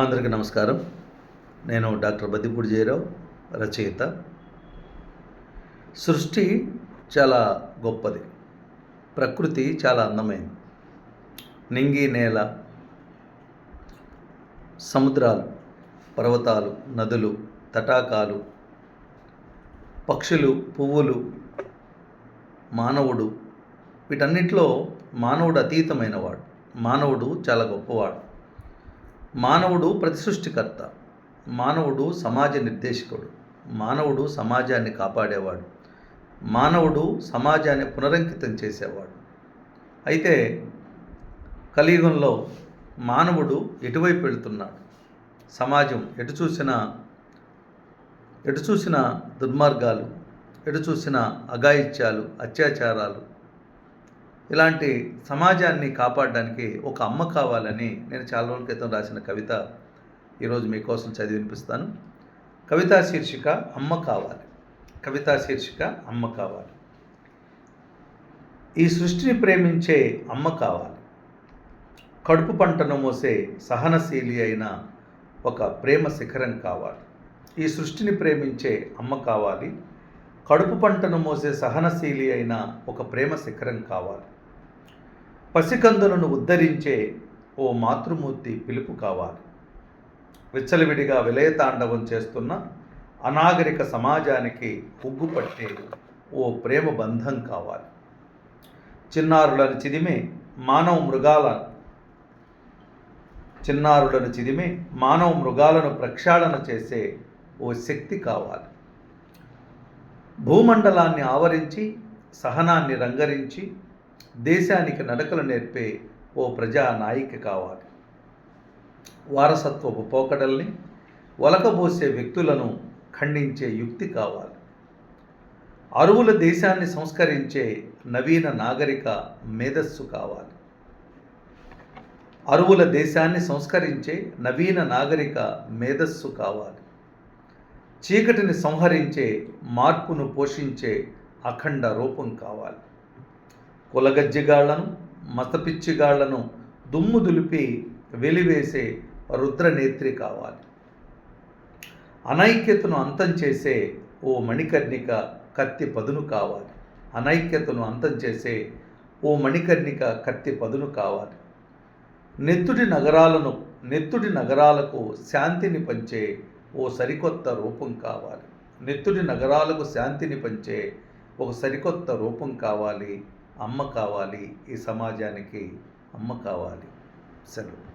అందరికీ నమస్కారం. నేను డాక్టర్ బద్దిపూడి జయరావు రచయిత. సృష్టి చాలా గొప్పది. ప్రకృతి చాలా అందమైనది నింగి నేల సముద్రాలు పర్వతాలు నదులు తటాకాలు పక్షులు పువ్వులు మానవుడు. వీటన్నిటిలో మానవుడు అతీతమైనవాడు. మానవుడు చాలా గొప్పవాడు. మానవుడు ప్రతి సృష్టికర్త మానవుడు సమాజ నిర్దేశకుడు. మానవుడు సమాజాన్ని కాపాడేవాడు. మానవుడు సమాజాన్ని పునరంకితం చేసేవాడు. అయితే కలియుగంలో మానవుడు ఎటువైపు వెళుతున్నాడు? సమాజం ఎటు చూసినా ఎటు చూసిన దుర్మార్గాలు ఎటు చూసిన అఘాయిత్యాలు అత్యాచారాలు ఇలాంటి సమాజాన్ని కాపాడడానికి ఒక అమ్మ కావాలని నేను చాలా రోజుల క్రితం రాసిన కవిత ఈరోజు మీకోసం చదివి వినిపిస్తాను. కవితా శీర్షిక అమ్మ కావాలి. కవితా శీర్షిక అమ్మ కావాలి. ఈ సృష్టిని ప్రేమించే అమ్మ కావాలి. కడుపు పంటను మోసే సహనశీలి అయిన ఒక ప్రేమ శిఖరం కావాలి. ఈ సృష్టిని ప్రేమించే అమ్మ కావాలి. కడుపు పంటను మోసే సహనశీలి అయిన ఒక ప్రేమ శిఖరం కావాలి. పసికందులను ఉద్ధరించే ఓ మాతృమూర్తి పిలుపు కావాలి. విచ్చలవిడిగా విలయతాండవం చేస్తున్న అనాగరిక సమాజానికి ఉగ్గుపట్టే ఓ ప్రేమ బంధం కావాలి. చిన్నారులను చిదిమే మానవ మృగాల చిన్నారులను చిదిమే మానవ మృగాలను ప్రక్షాళన చేసే ఓ శక్తి కావాలి. భూమండలాన్ని ఆవరించి సహనాన్ని రంగరించి దేశానికి నడకలు నేర్పే ఓ ప్రజా నాయిక కావాలి. వారసత్వపు పోకడల్ని ఒలకబోసే వ్యక్తులను ఖండించే యుక్తి కావాలి. అరువుల దేశాన్ని సంస్కరించే నవీన నాగరిక మేధస్సు కావాలి. అరువుల దేశాన్ని సంస్కరించే నవీన నాగరిక మేధస్సు కావాలి. చీకటిని సంహరించే మార్పును పోషించే అఖండ రూపం కావాలి. కులగజ్జిగాళ్ళను మతపిచ్చిగాళ్ళను దుమ్ము దులిపి వెలివేసే రుద్రనేత్రి కావాలి. అనైక్యతను అంతం చేసే ఓ మణికర్ణిక కత్తి పదును కావాలి. అనైక్యతను అంతం చేసే ఓ మణికర్ణిక కత్తి పదును కావాలి. నెత్తుడి నగరాలను నెత్తుడి నగరాలకు శాంతిని పంచే ఓ సరికొత్త రూపం కావాలి. నెత్తుడి నగరాలకు శాంతిని పంచే ఒక సరికొత్త రూపం కావాలి. అమ్మ కావాలి ఈ సమాజానికి అమ్మ కావాలి. సెలవు.